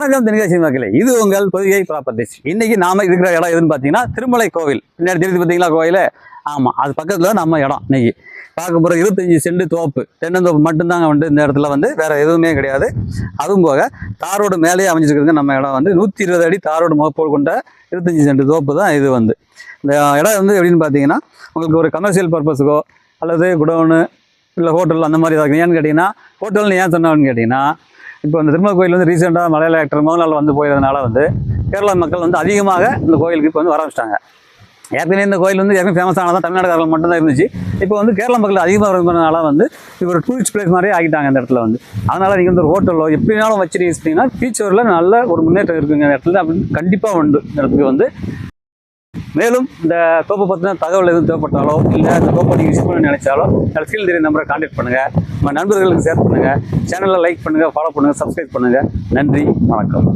வணக்கம் தென்காசி மக்களே. இது உங்கள் பொதுகை ப்ராப்பர்ட்டிஸ் இன்னைக்கு நாம இருக்கிற இடம் எதுன்னு பார்த்தீங்கன்னா திருமலை கோவில். பின்னாடி தெரியுது பார்த்தீங்களா கோயில்? ஆமாம் அது பக்கத்தில் நம்ம இடம் இன்னைக்கு. பார்க்க போகிற இருபத்தஞ்சி செண்டு தோப்பு. தென்னந்தோப்பு மட்டும்தாங்க வந்து இந்த இடத்துல வந்து வேற எதுவுமே கிடையாது. அதுவும் போக தாரோடு மேலேயே அமைஞ்சிருக்குதுங்க நம்ம இடம் வந்து. நூற்றி இருபது அடி தாரோடு முகப்போல் கொண்ட இருபத்தஞ்சி செண்டு தோப்பு தான் இது வந்து. இந்த இடம் வந்து எப்படின்னு பார்த்தீங்கன்னா உங்களுக்கு ஒரு கமர்ஷியல் பர்பஸுக்கோ அல்லது குடோனு இல்லை ஹோட்டல் அந்த மாதிரி ஏதாவது ஏன்னு கேட்டிங்கன்னா ஹோட்டல்னு ஏன் சொன்னான்னு கேட்டிங்கன்னா இப்போ இந்த திருமண கோயில் வந்து ரீசெண்டாக மலையாள ஆக்டர் மோகன்லால் வந்து போயிருந்தனால வந்து கேரளா மக்கள் வந்து அதிகமாக இந்த கோயிலுக்கு இப்போ வந்து வர ஆரம்பிச்சிட்டாங்க. ஏற்கனவே இந்த கோயில் வந்து ஏற்கனவே ஃபேமஸ் ஆனதான் தமிழ்நாடுக்காரர்கள் மட்டும்தான் இருந்துச்சு. இப்போ வந்து கேரளா மக்கள் அதிகமாக வரதுனால வந்து இது ஒரு டூரிஸ்ட் பிளேஸ் மாதிரியே ஆகிட்டாங்க இந்த இடத்துல வந்து. அதனால் நீங்கள் வந்து ஒரு ஹோட்டலோ எப்படினாலும் வச்சு யூஸ் பண்ணிங்கன்னா ஃபியூச்சரில் நல்ல ஒரு முன்னேற்றம் இருக்குங்க இந்த இடத்துல அப்படின்னு கண்டிப்பாக உண்டு. இந்த இடத்துக்கு வந்து மேலும் இந்த கோப்பை பற்றின தகவல் எதுவும் தேவைப்பட்டாலோ இல்லை இந்த கோப்பை நீங்கள் யூஸ் பண்ண நினைச்சாலோ கீழ் தெரிய நம்பரை காண்டாக்ட் பண்ணுங்கள் உங்கள் நண்பர்களுக்கு ஷேர் பண்ணுங்கள் சேனலில் லைக் பண்ணுங்கள் ஃபாலோ பண்ணுங்கள் சப்ஸ்கிரைப் பண்ணுங்கள் நன்றி வணக்கம்.